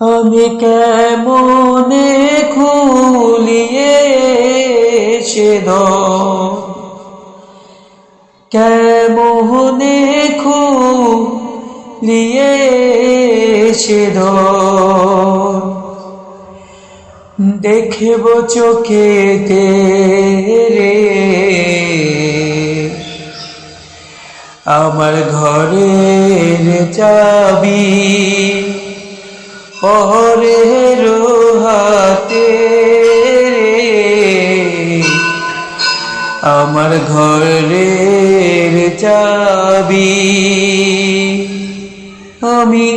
আমি কেমনে খুলিয়ে সে কেমনে খুলিয়ে সে দেখব চোখেতে রে আমার ঘরের চাবি। পরের হাতে আমার ঘরের চাবি। আমি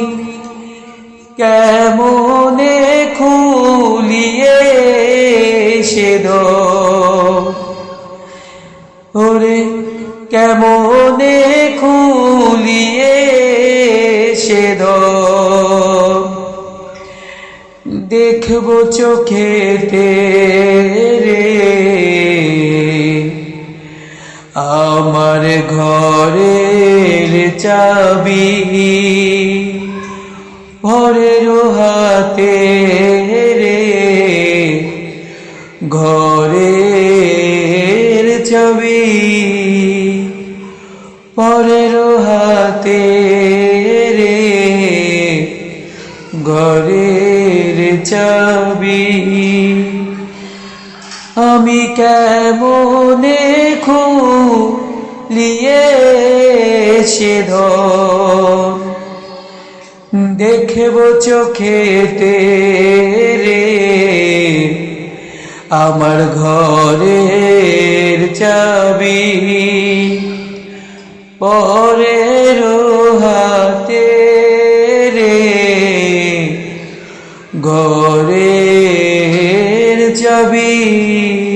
কেমনে খুলিয়ে সে ওরে কেমনে খুলিয়ে সে দেখব চোখেতে রে আমার ঘরের চাবি। ঘরের হাতে রে ঘরের ছবি পরের হাতে রে ঘরের চাবি। আমি কেমনে খুলিয়ে সে দেখব চোখেতে রে আমার ঘরের চাবি পরের হাতে রে ঘরের চাবি।